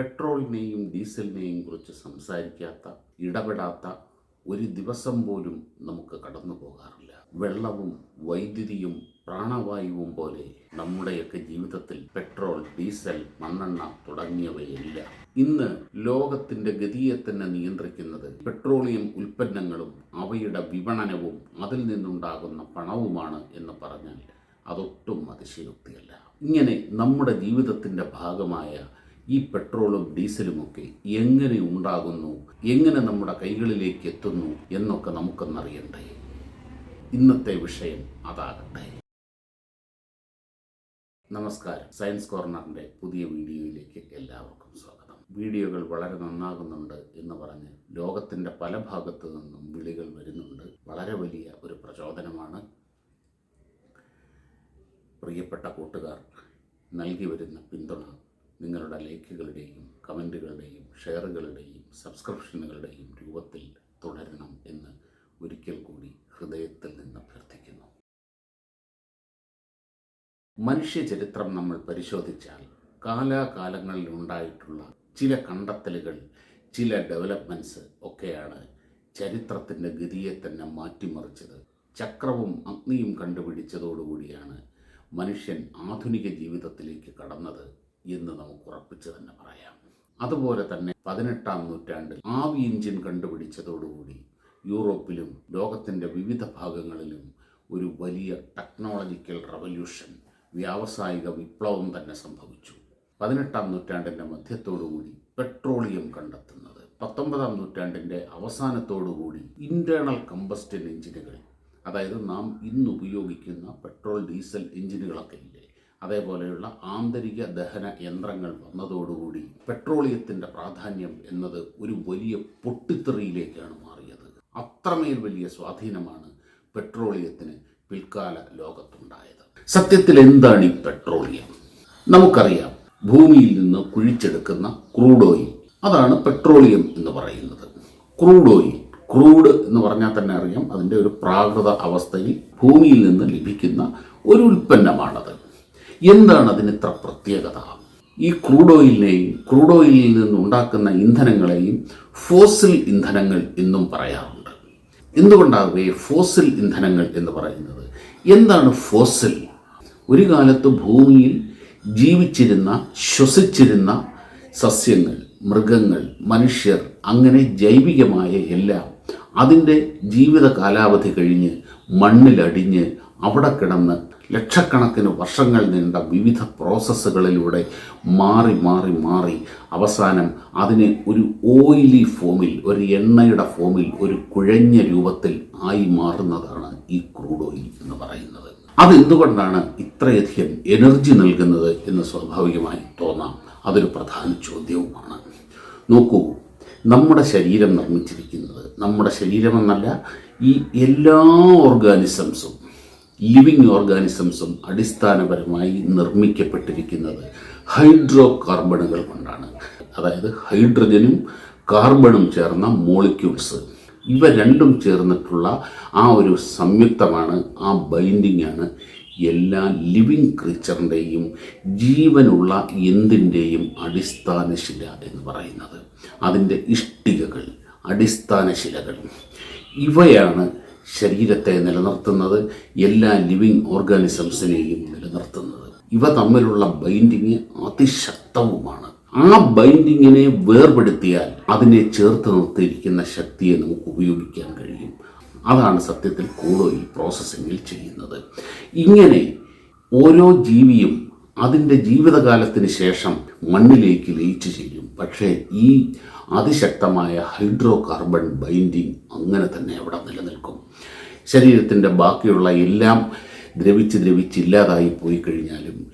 പെട്രോളിനെയും ഡീസലിനെയും കുറിച്ച് സംസാരിക്കാത്ത ഇടപെടാത്ത ഒരു ദിവസം പോലും നമുക്ക് കടന്നു പോകാറില്ല. വെള്ളവും വൈദ്യുതിയും പ്രാണവായുവും പോലെ നമ്മുടെയൊക്കെ ജീവിതത്തിൽ പെട്രോൾ ഡീസൽ മണ്ണെണ്ണ തുടങ്ങിയവയില്ല. ഇന്ന് ലോകത്തിന്റെ ഗതിയെ തന്നെ നിയന്ത്രിക്കുന്നത് പെട്രോളിയം ഉൽപ്പന്നങ്ങളും അവയുടെ വിപണനവും അതിൽ നിന്നുണ്ടാകുന്ന പണവുമാണ് എന്ന് പറഞ്ഞാൽ അതൊട്ടും അതിശയോക്തിയല്ല. ഇങ്ങനെ നമ്മുടെ ജീവിതത്തിന്റെ ഭാഗമായ ഈ പെട്രോളും ഡീസലുമൊക്കെ എങ്ങനെ ഉണ്ടാകുന്നു? എങ്ങനെ നമ്മുടെ കൈകളിലേക്ക് എത്തുന്നു? എന്നൊക്കെ നമുക്കൊന്നറിയണ്ടേ. ഇന്നത്തെ വിഷയം അതാകട്ടെ. നമസ്കാരം. സയൻസ് കോർണറിന്റെ പുതിയ വീഡിയോയിലേക്ക് എല്ലാവർക്കും സ്വാഗതം. വീഡിയോകൾ വളരെ നന്നാകുന്നുണ്ട് എന്ന് പറഞ്ഞ് ലോകത്തിന്റെ പല ഭാഗത്തു നിന്നും വിളികൾ വരുന്നുണ്ട്. വളരെ വലിയ ഒരു പ്രചോദനമാണ്. പ്രിയപ്പെട്ട കൂട്ടുകാർ നൽകി വരുന്ന പിന്തുണ നിങ്ങളുടെ ലൈക്കുകളുടെയും കമന്റുകളുടെയും ഷെയറുകളുടെയും സബ്സ്ക്രിപ്ഷനുകളുടെയും രൂപത്തിൽ തുടരണം എന്ന് ഒരിക്കൽ കൂടി ഹൃദയത്തിൽ നിന്ന് അഭ്യർത്ഥിക്കുന്നു. മനുഷ്യ ചരിത്രം നമ്മൾ പരിശോധിച്ചാൽ കാലാകാലങ്ങളിൽ ഉണ്ടായിട്ടുള്ള ചില കണ്ടെത്തലുകൾ ചില ഡെവലപ്മെന്റ്സ് ഒക്കെയാണ് ചരിത്രത്തിന്റെ ഗതിയെ തന്നെ മാറ്റിമറിച്ചത്. ചക്രവും അഗ്നിയും കണ്ടുപിടിച്ചതോടുകൂടിയാണ് മനുഷ്യൻ ആധുനിക ജീവിതത്തിലേക്ക് കടന്നത്. എന്ന് നമുക്ക് ഉറപ്പിച്ച് തന്നെ പറയാം. അതുപോലെ തന്നെ പതിനെട്ടാം നൂറ്റാണ്ടിൽ ആവി എഞ്ചിൻ കണ്ടുപിടിച്ചതോടുകൂടി യൂറോപ്പിലും ലോകത്തിന്റെ വിവിധ ഭാഗങ്ങളിലും ഒരു വലിയ ടെക്നോളജിക്കൽ റവല്യൂഷൻ വ്യാവസായിക വിപ്ലവം തന്നെ സംഭവിച്ചു. പതിനെട്ടാം നൂറ്റാണ്ടിന്റെ മധ്യത്തോടുകൂടി പെട്രോളിയം കണ്ടെത്തുന്നത്. പത്തൊമ്പതാം നൂറ്റാണ്ടിന്റെ അവസാനത്തോടുകൂടി ഇന്റേണൽ കമ്പസ്റ്റൻ എഞ്ചിനുകൾ അതായത് നാം ഇന്ന് ഉപയോഗിക്കുന്ന പെട്രോൾ ഡീസൽ എഞ്ചിനുകളൊക്കെ ഇല്ലേ? അതേപോലെയുള്ള ആന്തരിക ദഹന യന്ത്രങ്ങൾ വന്നതോടുകൂടി പെട്രോളിയത്തിന്റെ പ്രാധാന്യം എന്നത് ഒരു വലിയ പൊട്ടിത്തെറിയിലേക്കാണ് മാറിയത്. അത്രമേൽ വലിയ സ്വാധീനമാണ് പെട്രോളിയത്തിന് പിൽക്കാല ലോകത്തുണ്ടായത്. സത്യത്തിൽ എന്താണ് ഈ പെട്രോളിയം? നമുക്കറിയാം ഭൂമിയിൽ നിന്ന് കുഴിച്ചെടുക്കുന്ന ക്രൂഡ് ഓയിൽ അതാണ് പെട്രോളിയം എന്ന് പറയുന്നത്. ക്രൂഡ് ഓയിൽ ക്രൂഡ് എന്ന് പറഞ്ഞാൽ തന്നെ അറിയാം അതിന്റെ ഒരു പ്രാകൃത അവസ്ഥയിൽ ഭൂമിയിൽ നിന്ന് ലഭിക്കുന്ന ഒരു ഉൽപ്പന്നമാണത്. എന്താണ് അതിന് ഇത്ര പ്രത്യേകത? ഈ ക്രൂഡ് ഓയിലിനെയും ക്രൂഡ് ഓയിലിൽ നിന്ന് ഉണ്ടാക്കുന്ന ഇന്ധനങ്ങളെയും ഫോസിൽ ഇന്ധനങ്ങൾ എന്നും പറയാറുണ്ട്. എന്തുകൊണ്ടാകെ ഫോസിൽ ഇന്ധനങ്ങൾ എന്ന് പറയുന്നത്? എന്താണ് ഫോസിൽ? ഒരു കാലത്ത് ഭൂമിയിൽ ജീവിച്ചിരുന്ന ശ്വസിച്ചിരുന്ന സസ്യങ്ങൾ മൃഗങ്ങൾ മനുഷ്യർ അങ്ങനെ ജൈവികമായ എല്ലാം അതിന്റെ ജീവിത കാലാവധി കഴിഞ്ഞ് മണ്ണിലടിഞ്ഞ് അവിടെ കിടന്ന് ലക്ഷക്കണക്കിന് വർഷങ്ങൾ നീണ്ട വിവിധ പ്രോസസ്സുകളിലൂടെ മാറി മാറി മാറി അവസാനം അതിനെ ഒരു ഓയിലി ഫോമിൽ ഒരു എണ്ണയുടെ ഫോമിൽ ഒരു കുഴഞ്ഞ രൂപത്തിൽ ആയി മാറുന്നതാണ് ഈ ക്രൂഡ് ഓയിൽ എന്ന് പറയുന്നത്. അതെന്തുകൊണ്ടാണ് ഇത്രയധികം എനർജി നൽകുന്നത് എന്ന് സ്വാഭാവികമായി തോന്നാം. അതൊരു പ്രധാന ചോദ്യവുമാണ്. നോക്കൂ നമ്മുടെ ശരീരം നിർമ്മിച്ചിരിക്കുന്നത് നമ്മുടെ ശരീരമെന്നല്ല ഈ എല്ലാ ഓർഗാനിസംസും ലിവിങ് ഓർഗാനിസംസും അടിസ്ഥാനപരമായി നിർമ്മിക്കപ്പെട്ടിരിക്കുന്നത് ഹൈഡ്രോ കാർബണുകൾ കൊണ്ടാണ്. അതായത് ഹൈഡ്രജനും കാർബണും ചേർന്ന മോളിക്യൂൾസ്. ഇവ രണ്ടും ചേർന്നിട്ടുള്ള ആ ഒരു സംയുക്തമാണ് ആ ബൈൻഡിംഗ് ആണ് എല്ലാ ലിവിങ് ക്രീച്ചറിന്റെയും ജീവനുള്ള എന്തിന്റെയും അടിസ്ഥാന ശില എന്ന് പറയുന്നത്. അതിന്റെ ഇഷ്ടികകൾ അടിസ്ഥാന ശിലകൾ ഇവയാണ് ശരീരത്തെ നിലനിർത്തുന്നത് എല്ലാ ലിവിങ് ഓർഗാനിസംസിനെയും നിലനിർത്തുന്നത്. ഇവ തമ്മിലുള്ള ബൈൻഡിങ് അതിശക്തവുമാണ്. ആ ബൈൻഡിങ്ങിനെ വേർപെടുത്തിയാൽ അതിനെ ചേർത്ത് നിർത്തിയിരിക്കുന്ന ശക്തിയെ നമുക്ക് ഉപയോഗിക്കാൻ കഴിയും. അതാണ് സത്യത്തിൽ കൂടുതൽ പ്രോസസ്സിങ്ങിൽ ചെയ്യുന്നത്. ഇങ്ങനെ ഓരോ ജീവിയും അതിന്റെ ജീവിതകാലത്തിന് ശേഷം മണ്ണിലേക്ക് ലീച്ച് ചെയ്യും. പക്ഷേ ഈ അതിശക്തമായ ഹൈഡ്രോ കാർബൺ ബൈൻഡിങ് അങ്ങനെ തന്നെ അവിടെ നിലനിൽക്കും. ശരീരത്തിന്റെ ബാക്കിയുള്ള എല്ലാം ദ്രവിച്ച് ദ്രവിച്ച് ഇല്ലാതായി പോയി കഴിഞ്ഞാലും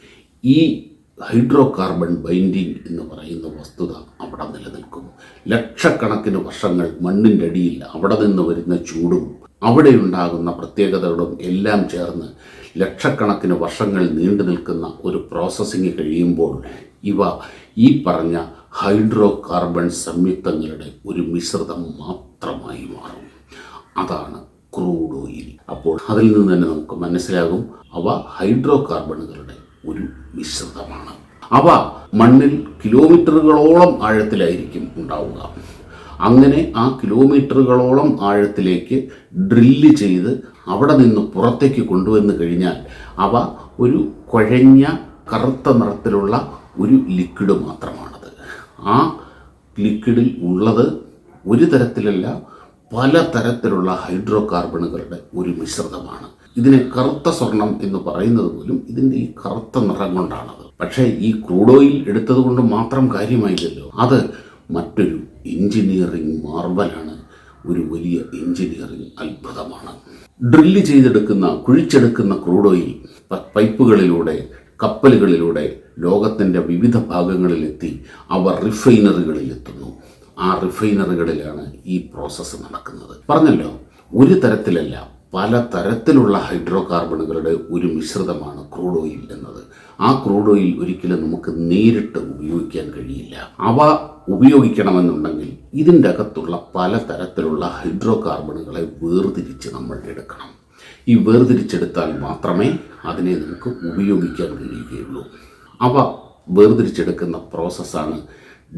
ഈ ഹൈഡ്രോ കാർബൺ ബൈൻഡിങ് എന്ന് പറയുന്ന വസ്തുത അവിടെ നിലനിൽക്കും. ലക്ഷക്കണക്കിന് വർഷങ്ങൾ മണ്ണിന്റെ അടിയിൽ അവിടെ നിന്ന് വരുന്ന ചൂടും അവിടെ ഉണ്ടാകുന്ന പ്രത്യേകതകളും എല്ലാം ചേർന്ന് ലക്ഷക്കണക്കിന് വർഷങ്ങൾ നീണ്ടു നിൽക്കുന്ന ഒരു പ്രോസസ്സിങ് കഴിയുമ്പോൾ ഇവ ഈ പറഞ്ഞ ഹൈഡ്രോ കാർബൺ സംയുക്തങ്ങളുടെ ഒരു മിശ്രിതം മാത്രമായി മാറും. അതാണ് ക്രൂഡ് ഓയിൽ. അപ്പോൾ അതിൽ നിന്ന് തന്നെ നമുക്ക് മനസ്സിലാകും അവ ഹൈഡ്രോ കാർബണുകളുടെ ഒരു മിശ്രിതമാണ്. അവ മണ്ണിൽ കിലോമീറ്ററുകളോളം ആഴത്തിലായിരിക്കും ഉണ്ടാവുക. അങ്ങനെ ആ കിലോമീറ്ററുകളോളം ആഴത്തിലേക്ക് ഡ്രില്ല് ചെയ്ത് അവിടെ നിന്ന് പുറത്തേക്ക് കൊണ്ടുവന്നു കഴിഞ്ഞാൽ അവ ഒരു കുഴഞ്ഞ കറുത്ത നിറത്തിലുള്ള ഒരു ലിക്വിഡ് മാത്രമാണത്. ആ ലിക്വിഡിൽ ഉള്ളത് ഒരു തരത്തിലല്ല പല തരത്തിലുള്ള ഹൈഡ്രോ കാർബണുകളുടെ ഒരു മിശ്രിതമാണ്. ഇതിനെ കറുത്ത സ്വർണം എന്ന് പറയുന്നത് പോലും ഇതിന്റെ ഈ കറുത്ത നിറം കൊണ്ടാണത്. പക്ഷേ ഈ ക്രൂഡ് ഓയിൽ എടുത്തത് കൊണ്ട് മാത്രം കാര്യമായില്ലല്ലോ. അത് മറ്റൊരു എഞ്ചിനീയറിംഗ് മാർബലാണ് ഒരു വലിയ എഞ്ചിനീയറിംഗ് അത്ഭുതമാണ്. ഡ്രില്ല് ചെയ്തെടുക്കുന്ന കുഴിച്ചെടുക്കുന്ന ക്രൂഡ് ഓയിൽ പൈപ്പുകളിലൂടെ കപ്പലുകളിലൂടെ ലോകത്തിന്റെ വിവിധ ഭാഗങ്ങളിലെത്തി അവർ റിഫൈനറികളിൽ എത്തുന്നു ആ റിഫൈനറികളിലാണ് ഈ പ്രോസസ്സ് നടക്കുന്നത്. പറഞ്ഞല്ലോ ഒരു തരത്തിലല്ല പല തരത്തിലുള്ള ഹൈഡ്രോ കാർബണുകളുടെ ഒരു മിശ്രിതമാണ് ക്രൂഡ് ഓയിൽ എന്നത്. ആ ക്രൂഡ് ഓയിൽ ഒരിക്കലും നമുക്ക് നേരിട്ട് ഉപയോഗിക്കാൻ കഴിയില്ല. അവ ഉപയോഗിക്കണമെന്നുണ്ടെങ്കിൽ ഇതിന്റെ അകത്തുള്ള പല തരത്തിലുള്ള ഹൈഡ്രോ കാർബണുകളെ വേർതിരിച്ച് നമ്മൾ എടുക്കണം. ഈ വേർതിരിച്ചെടുത്താൽ മാത്രമേ അതിനെ നമുക്ക് ഉപയോഗിക്കാൻ കഴിയുകയുള്ളൂ. അവ വേർതിരിച്ചെടുക്കുന്ന പ്രോസസ്സാണ്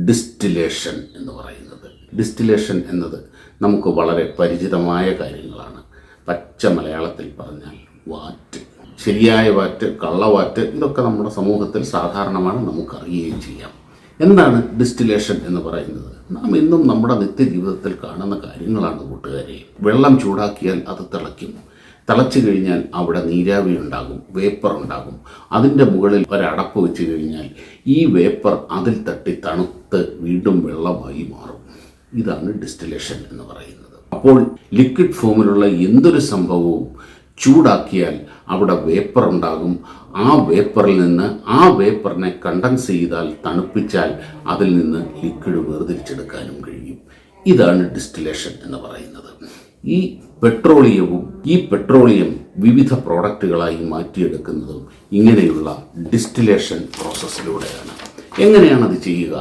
ഡിസ്റ്റിലേഷൻ എന്ന് പറയുന്നത്. ഡിസ്റ്റിലേഷൻ എന്നത് നമുക്ക് വളരെ പരിചിതമായ കാര്യങ്ങളാണ്. പച്ച മലയാളത്തിൽ പറഞ്ഞാൽ വാറ്റ്. ശരിയായ വാറ്റ് കള്ളവാറ്റ് ഇതൊക്കെ നമ്മുടെ സമൂഹത്തിൽ സാധാരണമാണ് നമുക്ക് അറിയുകയും ചെയ്യാം. എന്താണ് ഡിസ്റ്റിലേഷൻ എന്ന് പറയുന്നത്? നാം ഇന്നും നമ്മുടെ നിത്യജീവിതത്തിൽ കാണുന്ന കാര്യങ്ങളാണ് കൂട്ടുകാരെ. വെള്ളം ചൂടാക്കിയാൽ അത് തിളയ്ക്കും. തിളച്ചു കഴിഞ്ഞാൽ അവിടെ നീരാവി ഉണ്ടാകും വേപ്പർ ഉണ്ടാകും. അതിന്റെ മുകളിൽ ഒരടപ്പ് വെച്ച് കഴിഞ്ഞാൽ ഈ വേപ്പർ അതിൽ തട്ടി തണുത്ത് വീണ്ടും വെള്ളമായി മാറും. ഇതാണ് ഡിസ്റ്റിലേഷൻ എന്ന് പറയുന്നത്. അപ്പോൾ ലിക്വിഡ് ഫോമിലുള്ള എന്തൊരു സംഭവവും ചൂടാക്കിയാൽ അവിടെ വേപ്പർ ഉണ്ടാകും. ആ വേപ്പറിൽ നിന്ന് ആ വേപ്പറിനെ കണ്ടൻസ് ചെയ്താൽ തണുപ്പിച്ചാൽ അതിൽ നിന്ന് ലിക്വിഡ് വേർതിരിച്ചെടുക്കാനും കഴിയും. ഇതാണ് ഡിസ്റ്റിലേഷൻ എന്ന് പറയുന്നത്. ഈ പെട്രോളിയവും ഈ പെട്രോളിയം വിവിധ പ്രോഡക്റ്റുകളായി മാറ്റിയെടുക്കുന്നതും ഇങ്ങനെയുള്ള ഡിസ്റ്റിലേഷൻ പ്രോസസ്സിലൂടെയാണ് എങ്ങനെയാണ് അത് ചെയ്യുക?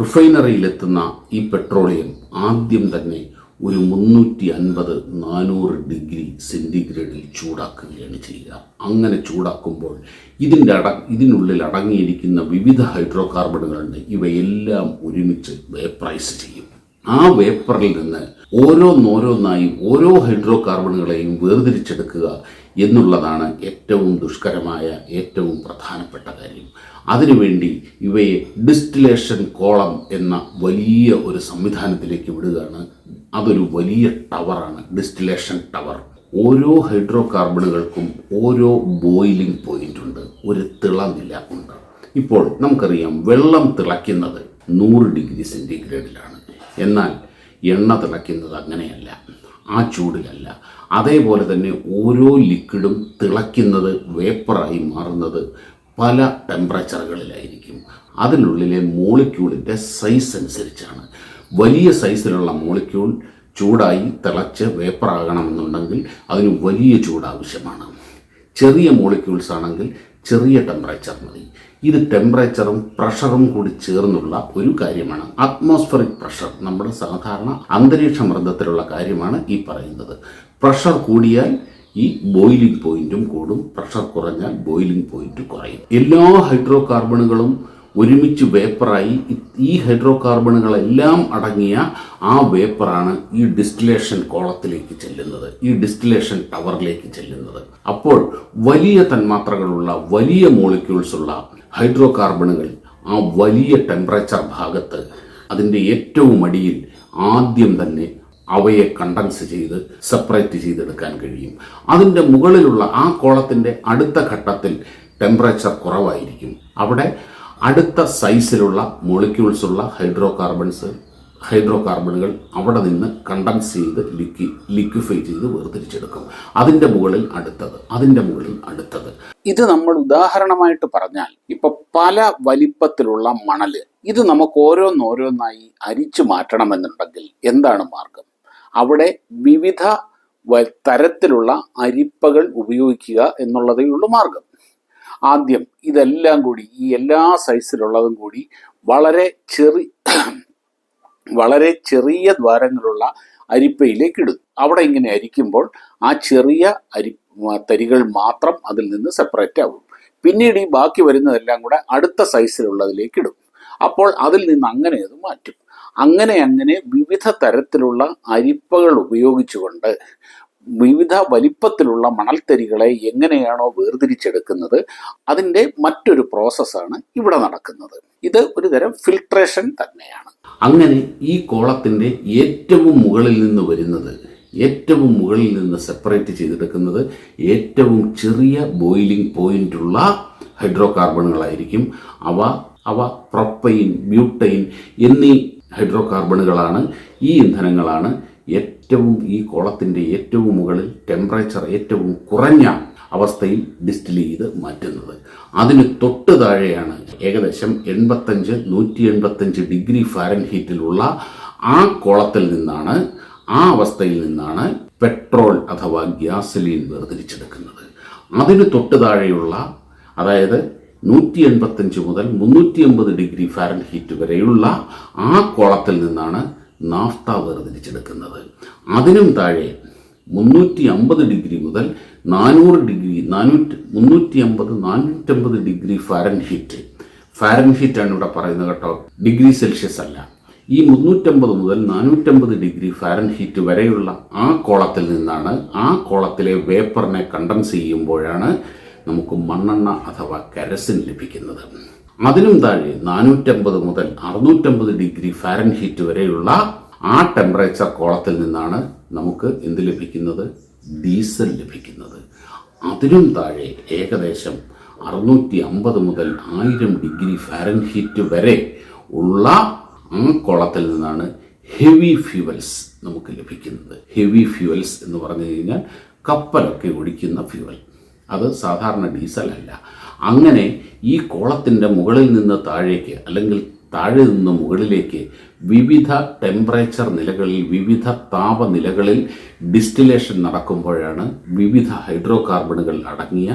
റിഫൈനറിയിലെത്തുന്ന ഈ പെട്രോളിയം ആദ്യം തന്നെ ഒരു മുന്നൂറ്റി അൻപത് നാനൂറ് ഡിഗ്രി സെന്റിഗ്രേഡിൽ ചൂടാക്കുകയാണ് ചെയ്യുക. അങ്ങനെ ചൂടാക്കുമ്പോൾ ഇതിന്റെ അട ഇതിനുള്ളിൽ അടങ്ങിയിരിക്കുന്ന വിവിധ ഹൈഡ്രോ കാർബണുകളുണ്ട് ഇവയെല്ലാം ഒരുമിച്ച് വേപ്രൈസ് ചെയ്യും. ആ വേപ്പറിൽ നിന്ന് ഓരോന്നോരോന്നായി ഓരോ ഹൈഡ്രോ കാർബണുകളെയും വേർതിരിച്ചെടുക്കുക എന്നുള്ളതാണ് ഏറ്റവും ദുഷ്കരമായ ഏറ്റവും പ്രധാനപ്പെട്ട കാര്യം. അതിനുവേണ്ടി ഇവയെ ഡിസ്റ്റിലേഷൻ കോളം എന്ന വലിയ ഒരു സംവിധാനത്തിലേക്ക് വിടുകയാണ് അതൊരു വലിയ ടവറാണ് ഡിസ്റ്റിലേഷൻ ടവർ. ഓരോ ഹൈഡ്രോ കാർബണുകൾക്കും ഓരോ ബോയിലിംഗ് പോയിന്റ് ഉണ്ട് ഒരു തിളനില ഉണ്ട്. ഇപ്പോൾ നമുക്കറിയാം വെള്ളം തിളയ്ക്കുന്നത് നൂറ് ഡിഗ്രി സെന്റിഗ്രേഡിലാണ് എന്നാൽ എണ്ണ തിളയ്ക്കുന്നത് അങ്ങനെയല്ല ആ ചൂടിലല്ല. അതേപോലെ തന്നെ ഓരോ ലിക്വിഡും തിളയ്ക്കുന്നത് വേപ്പറായി മാറുന്നത് പല ടെമ്പറേച്ചറുകളിലായിരിക്കും. അതിനുള്ളിലെ മോളിക്യൂളിന്റെ സൈസ് അനുസരിച്ചാണ്. വലിയ സൈസിലുള്ള മോളിക്യൂൾ ചൂടായി തിളച്ച് വേപ്പറാകണമെന്നുണ്ടെങ്കിൽ അതിന് വലിയ ചൂട് ആവശ്യമാണ്. ചെറിയ മോളിക്യൂൾസ് ആണെങ്കിൽ ചെറിയ ടെമ്പറേച്ചർ മതി. ഇത് ടെമ്പറേച്ചറും പ്രഷറും കൂടി ചേർന്നുള്ള ഒരു കാര്യമാണ്. അറ്റ്മോസ്ഫറിക് പ്രഷർ നമ്മുടെ സാധാരണ അന്തരീക്ഷ മർദ്ദത്തിലുള്ള കാര്യമാണ് ഈ പറയുന്നത്. പ്രഷർ കൂടിയാൽ ഈ ബോയിലിംഗ് പോയിന്റും കൂടും. പ്രഷർ കുറഞ്ഞാൽ ബോയിലിംഗ് പോയിന്റ് കുറയും. എല്ലാ ഹൈഡ്രോ കാർബണുകളും ഒരുമിച്ച് വേപ്പറായി ഈ ഹൈഡ്രോ കാർബണുകളെല്ലാം അടങ്ങിയ ആ വേപ്പറാണ് ഈ ഡിസ്റ്റിലേഷൻ കോളത്തിലേക്ക് ചെല്ലുന്നത് ഈ ഡിസ്റ്റിലേഷൻ ടവറിലേക്ക് ചെല്ലുന്നത്. അപ്പോൾ വലിയ തന്മാത്രകളുള്ള വലിയ മോളിക്യൂൾസ് ഉള്ള ഹൈഡ്രോ കാർബണുകൾ ആ വലിയ ടെമ്പറേച്ചർ ഭാഗത്ത് അതിന്റെ ഏറ്റവും അടിയിൽ ആദ്യം തന്നെ അവയെ കണ്ടൻസ് ചെയ്ത് സെപ്പറേറ്റ് ചെയ്തെടുക്കാൻ കഴിയും. അതിന്റെ മുകളിലുള്ള ആ കോളത്തിന്റെ അടുത്ത ഘട്ടത്തിൽ ടെമ്പറേച്ചർ കുറവായിരിക്കും. അവിടെ അടുത്ത സൈസിലുള്ള മോളിക്യൂൾസ് ഉള്ള ഹൈഡ്രോ കാർബൺസ് ഹൈഡ്രോ കാർബണുകൾ അവിടെ നിന്ന് കണ്ടൻസ് ചെയ്ത് ലിക്വി ലിക്വിഫൈ ചെയ്ത് വേർതിരിച്ചെടുക്കും. അതിന്റെ മുകളിൽ അടുത്തത് അതിന്റെ മുകളിൽ അടുത്തത്. ഇത് നമ്മൾ ഉദാഹരണമായിട്ട് പറഞ്ഞാൽ ഇപ്പൊ പല വലിപ്പത്തിലുള്ള മണൽ ഇത് നമുക്ക് ഓരോന്നോരോന്നായി അരിച്ചു മാറ്റണമെന്നുണ്ടെങ്കിൽ എന്താണ് മാർഗം? അവിടെ വിവിധ തരത്തിലുള്ള അരിപ്പകൾ ഉപയോഗിക്കുക എന്നുള്ളതേ ഉള്ളൂ മാർഗം. ആദ്യം ഇതെല്ലാം കൂടി ഈ എല്ലാ സൈസിലുള്ളതും കൂടി വളരെ ചെറി വളരെ ചെറിയ ദ്വാരങ്ങളുള്ള അരിപ്പയിലേക്ക് ഇടും. അവിടെ ഇങ്ങനെ അരിക്കുമ്പോൾ ആ ചെറിയ അരി തരികൾ മാത്രം അതിൽ നിന്ന് സെപ്പറേറ്റ് ആവും. പിന്നീട് ഈ ബാക്കി വരുന്നതെല്ലാം കൂടെ അടുത്ത സൈസിലുള്ളതിലേക്ക് ഇടും. അപ്പോൾ അതിൽ നിന്ന് അങ്ങനെ അത് മാറ്റും. അങ്ങനെ അങ്ങനെ വിവിധ തരത്തിലുള്ള അരിപ്പകൾ ഉപയോഗിച്ചുകൊണ്ട് വിവിധ വലിപ്പത്തിലുള്ള മണൽത്തരികളെ എങ്ങനെയാണോ വേർതിരിച്ചെടുക്കുന്നത് അതിന്റെ മറ്റൊരു പ്രോസസ്സാണ് ഇവിടെ നടക്കുന്നത്. ഇത് ഒരു തരം ഫിൽട്രേഷൻ തന്നെയാണ്. അങ്ങനെ ഈ കോളത്തിന്റെ ഏറ്റവും മുകളിൽ നിന്ന് വരുന്നത് ഏറ്റവും മുകളിൽ നിന്ന് സെപ്പറേറ്റ് ചെയ്തെടുക്കുന്നത് ഏറ്റവും ചെറിയ ബോയിലിംഗ് പോയിന്റുള്ള ഹൈഡ്രോ കാർബണുകളായിരിക്കും അവ അവ പ്രൊപ്പൈൻ ബ്യൂട്ടൈൻ എന്നീ ഹൈഡ്രോ കാർബണുകളാണ് ഈ ഇന്ധനങ്ങളാണ് ഏറ്റവും ഈ കോളത്തിന്റെ ഏറ്റവും മുകളിൽ ടെമ്പറേച്ചർ ഏറ്റവും കുറഞ്ഞ അവസ്ഥയിൽ ഡിസ്റ്റിൽ ചെയ്ത് മാറ്റുന്നത്. അതിന് തൊട്ട് താഴെയാണ് ഏകദേശം എൺപത്തഞ്ച് നൂറ്റി എൺപത്തഞ്ച് ഡിഗ്രി ഫാരൻഹീറ്റിലുള്ള ആ കോളത്തിൽ നിന്നാണ് ആ അവസ്ഥയിൽ നിന്നാണ് പെട്രോൾ അഥവാ ഗ്യാസലീൻ വേർതിരിച്ചെടുക്കുന്നത്. അതിന് തൊട്ട് താഴെയുള്ള അതായത് നൂറ്റി എൺപത്തഞ്ച് മുതൽ മുന്നൂറ്റി അമ്പത് ഡിഗ്രി ഫാരൻഹീറ്റ് വരെയുള്ള ആ കോളത്തിൽ നിന്നാണ് നാഫ്ത വേർതിരിച്ചെടുക്കുന്നത്. അതിനും താഴെ മുന്നൂറ്റി അമ്പത് ഡിഗ്രി മുതൽ നാനൂറ് ഡിഗ്രി നാനൂറ്റി മുന്നൂറ്റി അമ്പത് നാനൂറ്റമ്പത് ഡിഗ്രി ഫാരൻഹീറ്റ്. ഫാരൻഹീറ്റ് ആണ് ഇവിടെ പറയുന്നത് കേട്ടോ. ഡിഗ്രി സെൽഷ്യസ് അല്ല. ഈ മുന്നൂറ്റമ്പത് മുതൽ നാനൂറ്റമ്പത് ഡിഗ്രി ഫാരൻഹീറ്റ് വരെയുള്ള ആ കോളത്തിൽ നിന്നാണ് ആ കോളത്തിലെ വേപ്പറിനെ കണ്ടൻസ് ചെയ്യുമ്പോഴാണ് നമുക്ക് മണ്ണെണ്ണ അഥവാ കരസിൻ ലഭിക്കുന്നത്. അതിനും താഴെ നാനൂറ്റമ്പത് മുതൽ അറുന്നൂറ്റമ്പത് ഡിഗ്രി ഫാരൻഹീറ്റ് വരെയുള്ള ആ ടെമ്പറേച്ചർ കോളത്തിൽ നിന്നാണ് നമുക്ക് എന്ത് ലഭിക്കുന്നത്? ഡീസൽ ലഭിക്കുന്നത്. അതിനും താഴെ ഏകദേശം അറുന്നൂറ്റി അമ്പത് മുതൽ ആയിരം ഡിഗ്രി ഫാരൻഹീറ്റ് വരെ ഉള്ള ആ കോളത്തിൽ നിന്നാണ് ഹെവി ഫ്യൂവൽസ് നമുക്ക് ലഭിക്കുന്നത്. ഹെവി ഫ്യൂവൽസ് എന്ന് പറഞ്ഞു കഴിഞ്ഞാൽ കപ്പലൊക്കെ ഓടിക്കുന്ന ഫ്യൂവൽ. അത് സാധാരണ ഡീസൽ അല്ല. അങ്ങനെ ഈ കോളത്തിന്റെ മുകളിൽ നിന്ന് താഴേക്ക് അല്ലെങ്കിൽ താഴെ നിന്ന് മുകളിലേക്ക് വിവിധ ടെമ്പറേച്ചർ നിലകളിൽ വിവിധ താപനിലകളിൽ ഡിസ്റ്റിലേഷൻ നടക്കുമ്പോഴാണ് വിവിധ ഹൈഡ്രോ കാർബണുകൾ അടങ്ങിയ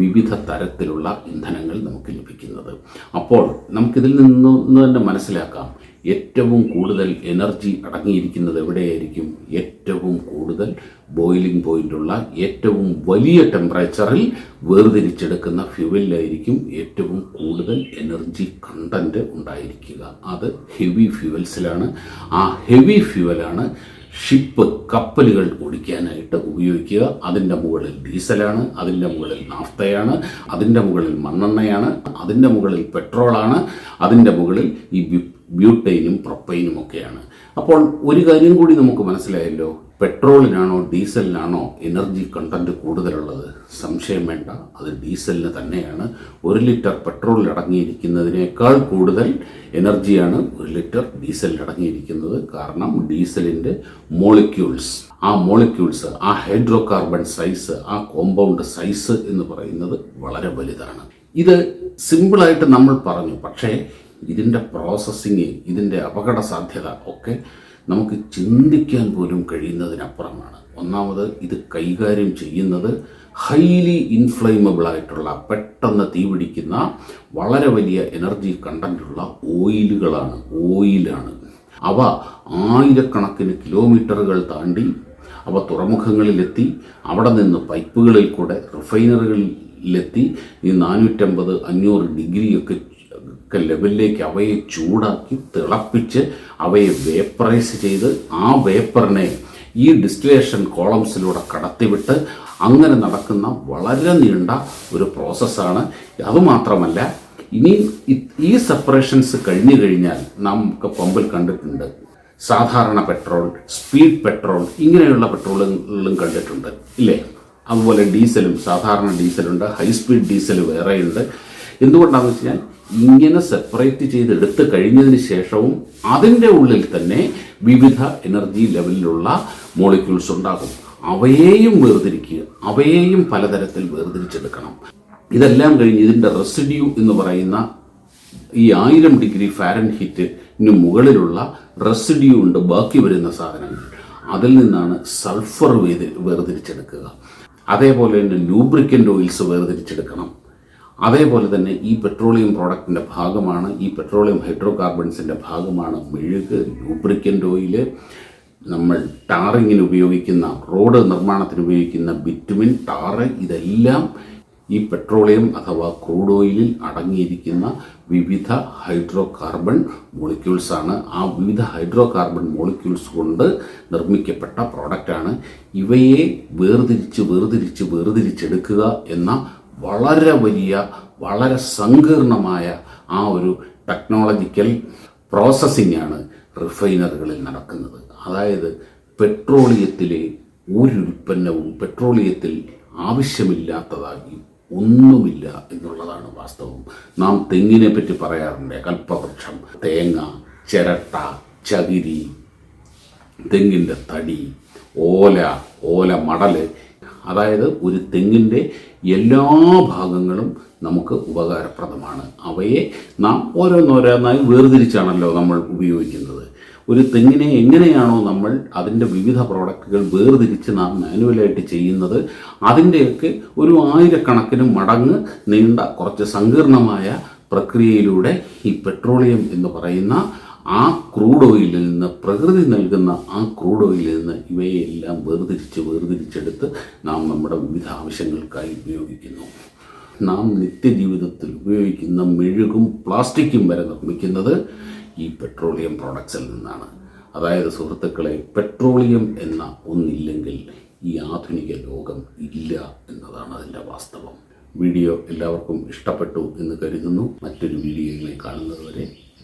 വിവിധ തരത്തിലുള്ള ഇന്ധനങ്ങൾ നമുക്ക് ലഭിക്കുന്നത്. അപ്പോൾ നമുക്കിതിൽ നിന്ന് തന്നെ മനസ്സിലാക്കാം. ഏറ്റവും കൂടുതൽ എനർജി അടങ്ങിയിരിക്കുന്നത് എവിടെയായിരിക്കും? ഏറ്റവും കൂടുതൽ ബോയിലിംഗ് പോയിന്റുള്ള ഏറ്റവും വലിയ ടെമ്പറേച്ചറിൽ വേർതിരിച്ചെടുക്കുന്ന ഫ്യൂവലിലായിരിക്കും ഏറ്റവും കൂടുതൽ എനർജി കണ്ടന്റ് ഉണ്ടായിരിക്കുക. അത് ഹെവി ഫ്യൂവൽസിലാണ്. ആ ഹെവി ഫ്യൂവലാണ് ഷിപ്പ് കപ്പലുകൾ ഓടിക്കാനായിട്ട് ഉപയോഗിക്കുക. അതിന്റെ മുകളിൽ ഡീസലാണ് അതിന്റെ മുകളിൽ നാഫ്തയാണ് അതിന്റെ മുകളിൽ മണ്ണെണ്ണയാണ് അതിന്റെ മുകളിൽ പെട്രോളാണ് അതിന്റെ മുകളിൽ ഈ ബ്യൂട്ടൈനും പ്രൊപ്പൈനും ഒക്കെയാണ്. അപ്പോൾ ഒരു കാര്യം കൂടി നമുക്ക് മനസ്സിലായല്ലോ പെട്രോളിനാണോ ഡീസലിനാണോ എനർജി കണ്ടന്റ് കൂടുതലുള്ളത്? സംശയം വേണ്ട അത് ഡീസലിന് തന്നെയാണ്. ഒരു ലിറ്റർ പെട്രോളിൽ അടങ്ങിയിരിക്കുന്നതിനേക്കാൾ കൂടുതൽ എനർജിയാണ് ഒരു ലിറ്റർ ഡീസലിൽ അടങ്ങിയിരിക്കുന്നത്. കാരണം ഡീസലിന്റെ മോളിക്യൂൾസ് ആ മോളിക്യൂൾസ് ആ ഹൈഡ്രോ കാർബൺ സൈസ് ആ കോമ്പൗണ്ട് സൈസ് എന്ന് പറയുന്നത് വളരെ വലുതാണ്. ഇത് സിമ്പിളായിട്ട് നമ്മൾ പറഞ്ഞു പക്ഷേ ഇതിന്റെ പ്രോസസ്സിങ് ഇതിന്റെ അപകട സാധ്യത ഒക്കെ നമുക്ക് ചിന്തിക്കാൻ പോലും കഴിയുന്നതിനപ്പുറമാണ്. ഒന്നാമത് ഇത് കൈകാര്യം ചെയ്യുന്നത് ഹൈലി ഇൻഫ്ലൈമബിൾ ആയിട്ടുള്ള പെട്ടെന്ന് തീപിടിക്കുന്ന വളരെ വലിയ എനർജി കണ്ടന്റുള്ള ഓയിലുകളാണ് ഓയിലാണ് അവ ആയിരക്കണക്കിന് കിലോമീറ്ററുകൾ താണ്ടി അവ തുറമുഖങ്ങളിലെത്തി അവിടെ നിന്ന് പൈപ്പുകളിൽ കൂടെ റിഫൈനറികളിലെത്തി ഈ നാനൂറ്റമ്പത് അഞ്ഞൂറ് ഡിഗ്രിയൊക്കെ ഒക്കെ ലെവലിലേക്ക് അവയെ ചൂടാക്കി തിളപ്പിച്ച് അവയെ വേപ്പറൈസ് ചെയ്ത് ആ വേപ്പറിനെ ഈ ഡിസ്റ്റിലേഷൻ കോളംസിലൂടെ കടത്തിവിട്ട് അങ്ങനെ നടക്കുന്ന വളരെ നീണ്ട ഒരു പ്രോസസ്സാണ് അതുമാത്രമല്ല ഇനി ഈ സെപ്പറേഷൻസ് കഴിഞ്ഞു കഴിഞ്ഞാൽ നമുക്ക് പമ്പിൽ കണ്ടിട്ടുണ്ട് സാധാരണ പെട്രോൾ സ്പീഡ് പെട്രോൾ ഇങ്ങനെയുള്ള പെട്രോളുകളും കണ്ടിട്ടുണ്ട് ഇല്ലേ? അതുപോലെ ഡീസലും സാധാരണ ഡീസലുണ്ട് ഹൈ സ്പീഡ് ഡീസൽ വേറെയുണ്ട്. എന്തുകൊണ്ടാണെന്ന് വെച്ച് കഴിഞ്ഞാൽ ഇങ്ങനെ സെപ്പറേറ്റ് എടുത്തു കഴിഞ്ഞതിന് ശേഷവും അതിന്റെ ഉള്ളിൽ തന്നെ വിവിധ എനർജി ലെവലിലുള്ള മോളിക്യൂൾസ് ഉണ്ടാകും. അവയെയും വേർതിരിക്കുക അവയെയും പലതരത്തിൽ വേർതിരിച്ചെടുക്കണം. ഇതെല്ലാം കഴിഞ്ഞ് ഇതിന്റെ റെസിഡ്യൂ എന്ന് പറയുന്ന ഈ ആയിരം ഡിഗ്രി ഫാരൻ ഹീറ്റിന് മുകളിലുള്ള റെസിഡ്യൂ ഉണ്ട് ബാക്കി വരുന്ന സാധനങ്ങൾ. അതിൽ നിന്നാണ് സൾഫർ വേർതിരിച്ചെടുക്കുക. അതേപോലെ തന്നെ ലൂബ്രിക്കന്റ് ഓയിൽസ് വേർതിരിച്ചെടുക്കണം. അതേപോലെ തന്നെ ഈ പെട്രോളിയം പ്രോഡക്റ്റിന്റെ ഭാഗമാണ് ഈ പെട്രോളിയം ഹൈഡ്രോ കാർബൺസിന്റെ ഭാഗമാണ് മെഴുക് ലൂബ്രിക്കന്റ് ഓയിൽ നമ്മൾ ടാറിങ്ങിന് ഉപയോഗിക്കുന്ന റോഡ് നിർമ്മാണത്തിന് ഉപയോഗിക്കുന്ന ബിറ്റുമിൻ ടാറ് ഇതെല്ലാം ഈ പെട്രോളിയം അഥവാ ക്രൂഡ് ഓയിലിൽ അടങ്ങിയിരിക്കുന്ന വിവിധ ഹൈഡ്രോ കാർബൺ മോളിക്യൂൾസാണ്. ആ വിവിധ ഹൈഡ്രോ കാർബൺ മോളിക്യൂൾസ് കൊണ്ട് നിർമ്മിക്കപ്പെട്ട പ്രോഡക്റ്റാണ്. ഇവയെ വേർതിരിച്ച് വേർതിരിച്ച് വേർതിരിച്ചെടുക്കുക എന്ന വളരെ വലിയ വളരെ സങ്കീർണമായ ആ ഒരു ടെക്നോളജിക്കൽ പ്രോസസ്സിംഗ് ആണ് റിഫൈനറികളിൽ നടക്കുന്നത്. അതായത് പെട്രോളിയത്തിലെ ഒരു ഉൽപ്പന്നവും പെട്രോളിയത്തിൽ ആവശ്യമില്ലാത്തതായി ഒന്നുമില്ല എന്നുള്ളതാണ് വാസ്തവം. നാം തെങ്ങിനെ പറ്റി പറയാറുണ്ട്. കൽപ്പവൃക്ഷം തേങ്ങ ചിരട്ട ചകിരി തെങ്ങിന്റെ തടി ഓല ഓല മടൽ അതായത് ഒരു തെങ്ങിന്റെ എല്ലാ ഭാഗങ്ങളും നമുക്ക് ഉപകാരപ്രദമാണ്. അവയെ നാം ഓരോന്നോരോന്നായി വേർതിരിച്ചാണല്ലോ നമ്മൾ ഉപയോഗിക്കുന്നത്. ഒരു തെങ്ങിനെ എങ്ങനെയാണോ നമ്മൾ അതിന്റെ വിവിധ പ്രോഡക്റ്റുകൾ വേർതിരിച്ച് നാം മാനുവലായിട്ട് ചെയ്യുന്നത് അതിന്റെയൊക്കെ ഒരു ആയിരക്കണക്കിന് മടങ്ങ് നീണ്ട കുറച്ച് സങ്കീർണമായ പ്രക്രിയയിലൂടെ ഈ പെട്രോളിയം എന്ന് പറയുന്ന ആ ക്രൂഡ് ഓയിലിൽ നിന്ന് പ്രകൃതി നൽകുന്ന ആ ക്രൂഡ് ഓയിലിൽ നിന്ന് ഇവയെല്ലാം വേർതിരിച്ച് വേർതിരിച്ചെടുത്ത് നാം നമ്മുടെ വിവിധ ആവശ്യങ്ങൾക്കായി ഉപയോഗിക്കുന്നു. നാം നിത്യജീവിതത്തിൽ ഉപയോഗിക്കുന്ന മെഴുകും പ്ലാസ്റ്റിക്കും വരെ നിർമ്മിക്കുന്നത് ഈ പെട്രോളിയം പ്രോഡക്ട്സിൽ നിന്നാണ്. അതായത് സുഹൃത്തുക്കളെ പെട്രോളിയം എന്ന ഒന്നില്ലെങ്കിൽ ഈ ആധുനിക ലോകം ഇല്ല എന്നതാണ് അതിന്റെ വാസ്തവം. വീഡിയോ എല്ലാവർക്കും ഇഷ്ടപ്പെട്ടു എന്ന് കരുതുന്നു. മറ്റൊരു വീഡിയോയിലെ കാണുന്നതുവരെ